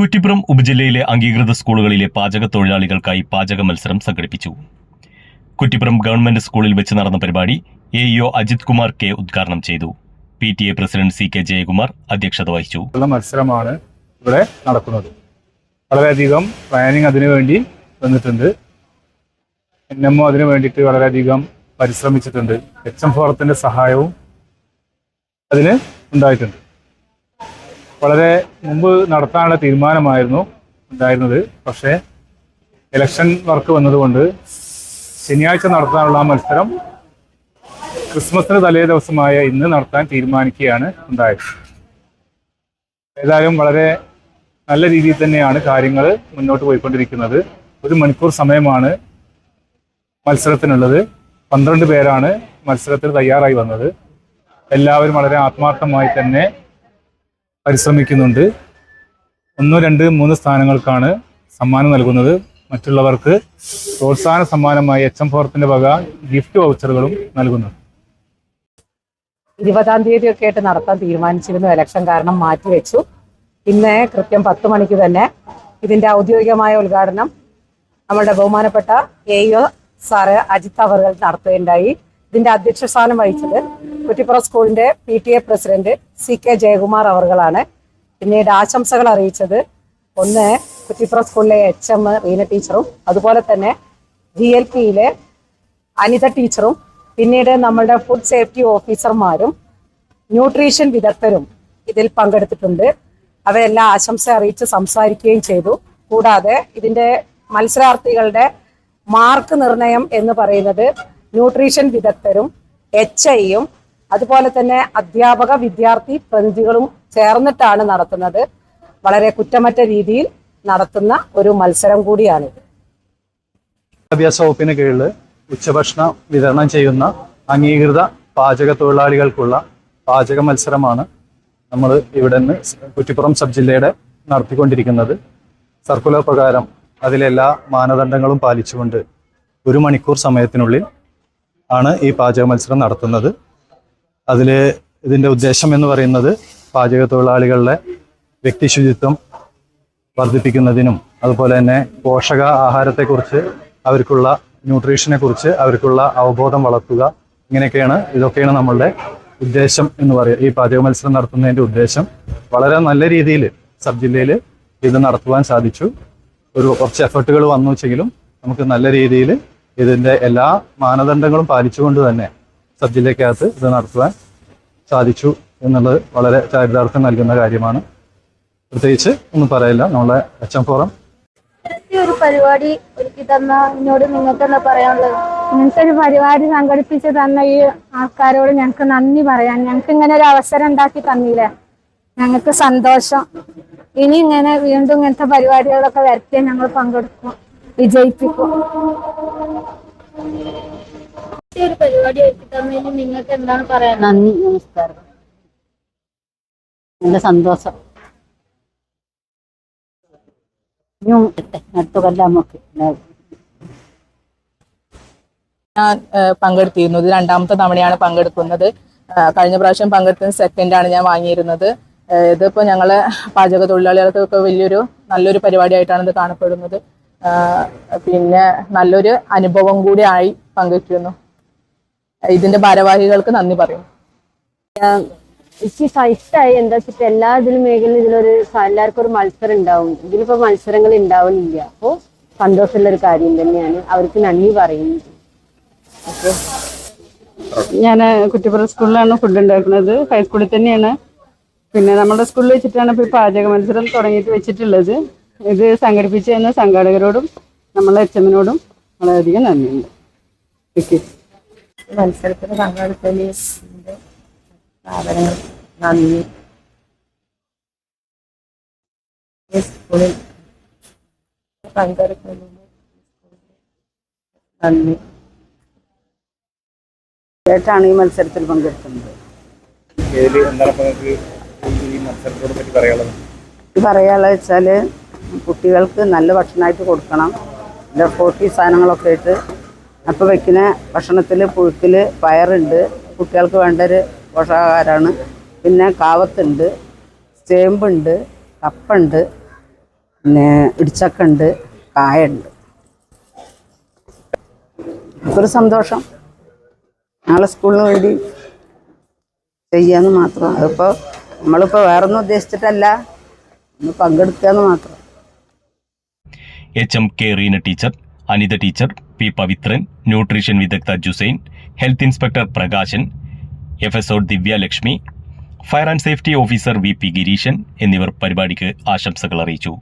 കുറ്റിപ്പുറം ഉപജില്ലയിലെ അംഗീകൃത സ്കൂളുകളിലെ പാചക തൊഴിലാളികൾക്കായി പാചക മത്സരം സംഘടിപ്പിച്ചു. കുറ്റിപ്പുറം ഗവൺമെന്റ് സ്കൂളിൽ വെച്ച് നടന്ന പരിപാടി A EO Ajith Kumar K ഉദ്ഘാടനം ചെയ്തു. P T A president C K Jayakumar അധ്യക്ഷത വഹിച്ചു. മത്സരമാണ് ഇവിടെ നടക്കുന്നത്. വളരെയധികം പ്ലാനിങ് അതിനുവേണ്ടി വന്നിട്ടുണ്ട്. എൻ എം ഒ അതിനു വേണ്ടിയിട്ട് വളരെയധികം പരിശ്രമിച്ചിട്ടുണ്ട്. എച്ച് എം ഫോറത്തിന്റെ സഹായവും അതിന് ഉണ്ടായിട്ടുണ്ട്. വളരെ മുമ്പ് നടത്താനുള്ള തീരുമാനമായിരുന്നു ഉണ്ടായിരുന്നത്. പക്ഷേ ഇലക്ഷൻ വർക്ക് വന്നതുകൊണ്ട് ശനിയാഴ്ച നടത്താനുള്ള മത്സരം ക്രിസ്മസിന് തലേ ദിവസമായ ഇന്ന് നടത്താൻ തീരുമാനിക്കുകയാണ് ഉണ്ടായത്. ഏതായാലും വളരെ നല്ല രീതിയിൽ തന്നെയാണ് കാര്യങ്ങൾ മുന്നോട്ട് പോയിക്കൊണ്ടിരിക്കുന്നത്. ഒരു മണിക്കൂർ സമയമാണ് മത്സരത്തിനുള്ളത്. പന്ത്രണ്ട് പേരാണ് മത്സരത്തിൽ തയ്യാറായി വന്നത്. എല്ലാവരും വളരെ ആത്മാർത്ഥമായി തന്നെ പരിശ്രമിക്കുന്നുണ്ട്. ഒന്ന് രണ്ട് മൂന്ന് സ്ഥാനങ്ങൾക്കാണ് സമ്മാനം നൽകുന്നത്. മറ്റുള്ളവർക്ക് പ്രോത്സാഹന സമ്മാനമായി എച്ച് എം ഫോർത്തിന്റെ വക ഗിഫ്റ്റ് വൗച്ചറുകളും നൽകുന്നു. ഇരുപതാം തീയതി ഒക്കെ ആയിട്ട് നടത്താൻ തീരുമാനിച്ചിരുന്നു ഇലക്ഷൻ കാരണം മാറ്റിവെച്ചു. ഇന്ന് കൃത്യം പത്ത് മണിക്ക് തന്നെ ഇതിന്റെ ഔദ്യോഗികമായ ഉദ്ഘാടനം നമ്മളുടെ ബഹുമാനപ്പെട്ട എ സാറ് അജിത് അവർ നടത്തുകയുണ്ടായി. ഇതിന്റെ അധ്യക്ഷ സ്ഥാനം വഹിച്ചത് കുറ്റിപ്പുറം സ്കൂളിന്റെ P T A president C K Jayakumar അവർകളാണ് പിന്നീട് ആശംസകൾ അറിയിച്ചത്. ഒന്ന് കുറ്റിപ്പുറ സ്കൂളിലെ എച്ച് എം റീന ടീച്ചറും അതുപോലെ തന്നെ ജി എൽ പിയിലെ അനിത ടീച്ചറും പിന്നീട് നമ്മളുടെ ഫുഡ് സേഫ്റ്റി ഓഫീസർമാരും ന്യൂട്രീഷൻ വിദഗ്ധരും ഇതിൽ പങ്കെടുത്തിട്ടുണ്ട്. അവരെല്ലാം ആശംസ അറിയിച്ച് സംസാരിക്കുകയും ചെയ്തു. കൂടാതെ ഇതിന്റെ മത്സരാർത്ഥികളുടെ മാർക്ക് നിർണയം എന്ന് പറയുന്നത് ന്യൂട്രീഷൻ വിദഗ്ധരും എച്ച് ഐയും അതുപോലെ തന്നെ അധ്യാപക വിദ്യാർത്ഥി പ്രതിനിധികളും ചേർന്നിട്ടാണ് നടത്തുന്നത്. വളരെ കുറ്റമറ്റ രീതിയിൽ നടത്തുന്ന ഒരു മത്സരം കൂടിയാണ് വിദ്യാഭ്യാസ വകുപ്പിന് കീഴിൽ ഉച്ചഭക്ഷണം വിതരണം ചെയ്യുന്ന അംഗീകൃത പാചക തൊഴിലാളികൾക്കുള്ള പാചക മത്സരമാണ് നമ്മൾ ഇവിടെ നിന്ന് കുറ്റിപ്പുറം സബ് ജില്ലയുടെ നടത്തിക്കൊണ്ടിരിക്കുന്നത്. സർക്കുലർ പ്രകാരം അതിലെല്ലാ മാനദണ്ഡങ്ങളും പാലിച്ചുകൊണ്ട് ഒരു മണിക്കൂർ സമയത്തിനുള്ളിൽ ആണ് ഈ പാചക മത്സരം നടത്തുന്നത്. അതിൽ ഇതിന്റെ ഉദ്ദേശം എന്ന് പറയുന്നത് പാചക തൊഴിലാളികളുടെ വ്യക്തിശുചിത്വം വർദ്ധിപ്പിക്കുന്നതിനും അതുപോലെ തന്നെ പോഷക ആഹാരത്തെക്കുറിച്ച് അവർക്കുള്ള ന്യൂട്രീഷനെ കുറിച്ച് അവർക്കുള്ള അവബോധം വളർത്തുക ഇങ്ങനെയൊക്കെയാണ് ഇതൊക്കെയാണ് നമ്മളുടെ ഉദ്ദേശം എന്ന് പറയുക. ഈ പാചക മത്സരം നടത്തുന്നതിന്റെ ഉദ്ദേശം വളരെ നല്ല രീതിയിൽ സബ് ജില്ലയിൽ ഇത് നടത്തുവാൻ സാധിച്ചു. ഒരു കുറച്ച് എഫർട്ടുകൾ വന്നു വെച്ചെങ്കിലും നമുക്ക് നല്ല രീതിയിൽ ഇതിന്റെ എല്ലാ മാനദണ്ഡങ്ങളും പാലിച്ചുകൊണ്ട് തന്നെ സബ് ജില്ലയ്ക്കകത്ത് ഇത് നടത്തുവാൻ സാധിച്ചു എന്നുള്ളത് വളരെ ചാരിതാർത്ഥ്യം നൽകുന്ന കാര്യമാണ്. പ്രത്യേകിച്ച് ഒന്നും പറയില്ല നമ്മളെ എച്ച് എം ഫോറം ഒരു പരിപാടി ഒരുക്കി തന്ന എന്നോട് നിങ്ങൾക്ക് എന്താ പറയാനുള്ളത്? ഇങ്ങനത്തെ ഒരു പരിപാടി സംഘടിപ്പിച്ച് തന്ന ഈ ആൾക്കാരോട് ഞങ്ങൾക്ക് നന്ദി പറയാൻ ഞങ്ങൾക്ക് ഇങ്ങനെ ഒരു അവസരം ഉണ്ടാക്കി തന്നില്ലേ? ഞങ്ങൾക്ക് സന്തോഷം. ഇനി ഇങ്ങനെ വീണ്ടും ഇങ്ങനത്തെ പരിപാടികളൊക്കെ വരയ്ക്കാൻ ഞങ്ങൾ പങ്കെടുക്കും വിജയിപ്പിക്കും. ഈ ഒരു പരിപാടി ഒരുക്കി തന്നതിന് നിങ്ങൾക്ക് എന്താണ് പറയാനുള്ളത് നന്ദി നമസ്കാരം. നല്ല സന്തോഷം. ഇനിയും അടുത്ത കൊല്ലം നമുക്ക് ഉണ്ടാവും. ഞാൻ പങ്കെടുത്തിരുന്നു ഇത് രണ്ടാമത്തെ തവണയാണ് പങ്കെടുക്കുന്നത്. കഴിഞ്ഞ പ്രാവശ്യം സെക്കൻഡ് സെക്കൻഡാണ് ഞാൻ വാങ്ങിയിരുന്നത്. ഇതിപ്പോ ഞങ്ങളെ പാചക തൊഴിലാളികൾക്കൊക്കെ വലിയൊരു നല്ലൊരു പരിപാടിയായിട്ടാണ് ഇത് കാണപ്പെടുന്നത്. പിന്നെ നല്ലൊരു അനുഭവം കൂടി ആയി പങ്കെടുക്കുന്നു. ഇതിന്റെ ഭാരവാഹികൾക്ക് നന്ദി പറയും. എനിക്ക് ഇഷ്ടമായി എന്താ വെച്ചിട്ട് എല്ലാ ഇതിലും മേഖലയിലും ഇതിലൊരു എല്ലാവർക്കും ഒരു മത്സരം ഉണ്ടാവും. ഇതിലിപ്പോ മത്സരങ്ങൾ ഉണ്ടാവുന്നില്ല. അപ്പോ സന്തോഷമുള്ള ഒരു കാര്യം തന്നെയാണ്. അവർക്ക് നന്ദി പറയുന്നത് ഞാൻ കുറ്റിപ്പുറം സ്കൂളിലാണ് ഫുഡ് ഉണ്ടാക്കുന്നത്. ഹൈസ്കൂളിൽ തന്നെയാണ്. പിന്നെ നമ്മുടെ സ്കൂളിൽ വെച്ചിട്ടാണ് ഇപ്പോൾ ഈ പാചക മത്സരം തുടങ്ങിയിട്ട് വെച്ചിട്ടുള്ളത്. ഇത് സംഘടിപ്പിച്ചതിന് സംഘാടകരോടും നമ്മളെ എച്ച് എമ്മിനോടും വളരെയധികം നന്ദിയുണ്ട്. ഓക്കെ മത്സരത്തിന് പങ്കെടുത്തതിൽ സ്ഥാപനങ്ങൾ നന്ദി. സ്കൂളിൽ പങ്കെടുക്കുന്നതിന് നന്ദി. ഈ മത്സരത്തിൽ പങ്കെടുക്കുന്നത്. പറയാനുള്ള വെച്ചാൽ കുട്ടികൾക്ക് നല്ല ഭക്ഷണമായിട്ട് കൊടുക്കണം. ഫോർട്ടി സാധനങ്ങളൊക്കെ ഇട്ട് അപ്പോൾ വെക്കുന്ന ഭക്ഷണത്തിൽ പുഴുക്കിൽ പയറുണ്ട്. കുട്ടികൾക്ക് വേണ്ട ഒരു പോഷകാഹാരമാണ് പിന്നെ കാവത്തുണ്ട് ചേമ്പുണ്ട് കപ്പുണ്ട് പിന്നെ ഇടിച്ചക്കുണ്ട് കായുണ്ട്. ഒരു സന്തോഷം. നാളെ സ്കൂളിന് വേണ്ടി ചെയ്യാന്ന് മാത്രം. അതിപ്പോൾ നമ്മളിപ്പോൾ വേറൊന്നും ഉദ്ദേശിച്ചിട്ടല്ല. ഒന്ന് പങ്കെടുക്കാന്ന് മാത്രം. H M K Reena teacher Anitha teacher P Pavithran nutrition വിദഗ്ധ Jusain health inspector Prakashan F S O Divyalakshmi fire and safety officer V P Gireesan എന്നിവർ പരിപാടിക്ക് ആശംസകൾ അറിയിച്ചു.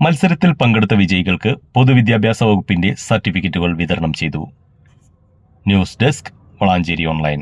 മത്സരത്തിൽ പങ്കെടുത്ത വിജയികൾക്ക് പൊതുവിദ്യാഭ്യാസ വകുപ്പിന്റെ സർട്ടിഫിക്കറ്റുകൾ വിതരണം ചെയ്തു. News desk Valanchery online.